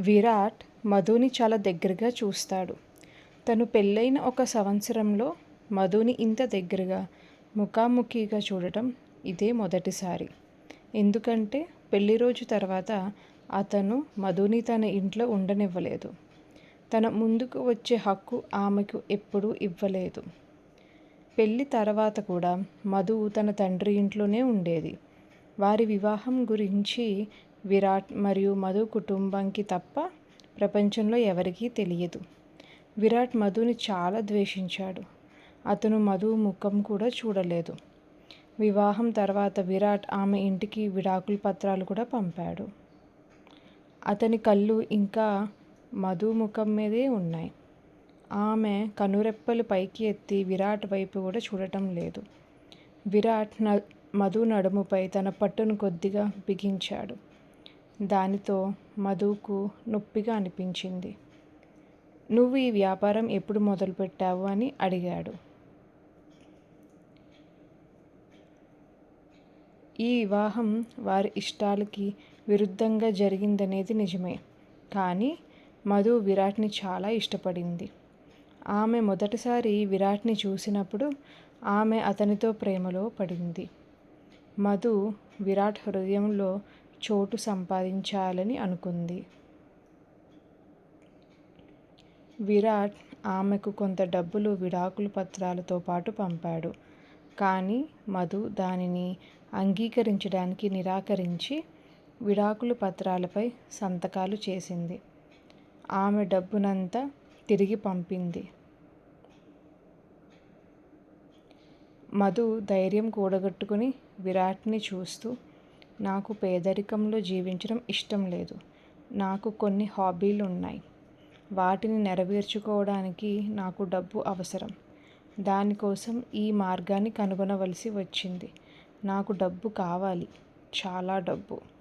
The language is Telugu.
విరాట్ మధుని చాలా దగ్గరగా చూస్తాడు. తను పెళ్ళైన ఒక సంవత్సరంలో మధుని ఇంత దగ్గరగా ముఖాముఖిగా చూడటం ఇదే మొదటిసారి. ఎందుకంటే పెళ్ళి రోజు తర్వాత అతను మధుని తన ఇంట్లో ఉండనివ్వలేదు. తన ముందుకు వచ్చే హక్కు ఆమెకు ఎప్పుడూ ఇవ్వలేదు. పెళ్ళి తర్వాత కూడా మధు తన తండ్రి ఇంట్లోనే ఉండేది. వారి వివాహం గురించి విరాట్ మరియు మధు కుటుంబంకి తప్ప ప్రపంచంలో ఎవరికీ తెలియదు. విరాట్ మధుని చాలా ద్వేషించాడు. అతను మధు ముఖం కూడా చూడలేదు. వివాహం తర్వాత విరాట్ ఆమె ఇంటికి విడాకుల పత్రాలు కూడా పంపాడు. అతని కళ్ళు ఇంకా మధు ముఖం మీదే ఉన్నాయి. ఆమె కనురెప్పలు పైకి ఎత్తి విరాట్ వైపు కూడా చూడటం లేదు. విరాట్ న మధు నడుముపై తన పట్టును కొద్దిగా బిగించాడు. దానితో మధుకు నొప్పిగా అనిపించింది. నువ్వు ఈ వ్యాపారం ఎప్పుడు మొదలుపెట్టావు? అని అడిగాడు. ఈ వివాహం వారి ఇష్టాలకి విరుద్ధంగా జరిగిందనేది నిజమే. కానీ మధు విరాట్ని చాలా ఇష్టపడింది. ఆమె మొదటిసారి విరాట్ని చూసినప్పుడు ఆమె అతనితో ప్రేమలో పడింది. మధు విరాట్ హృదయంలో చోటు సంపాదించాలని అనుకుంది. విరాట్ ఆమెకు కొంత డబ్బులు విడాకుల పత్రాలతో పాటు పంపాడు. కానీ మధు దానిని అంగీకరించడానికి నిరాకరించి విడాకుల పత్రాలపై సంతకాలు చేసింది. ఆమె డబ్బునంతా తిరిగి పంపింది. మధు ధైర్యం కూడగట్టుకుని విరాట్ని చూస్తూ నాకు పేదరికంలో జీవించడం ఇష్టం లేదు. నాకు కొన్ని హాబీలు ఉన్నాయి వాటిని నెరవేర్చుకోవడానికి నాకు డబ్బు అవసరం. దానికోసం ఈ మార్గాన్ని కనుగొనవలసి వచ్చింది. నాకు డబ్బు కావాలి. చాలా డబ్బు.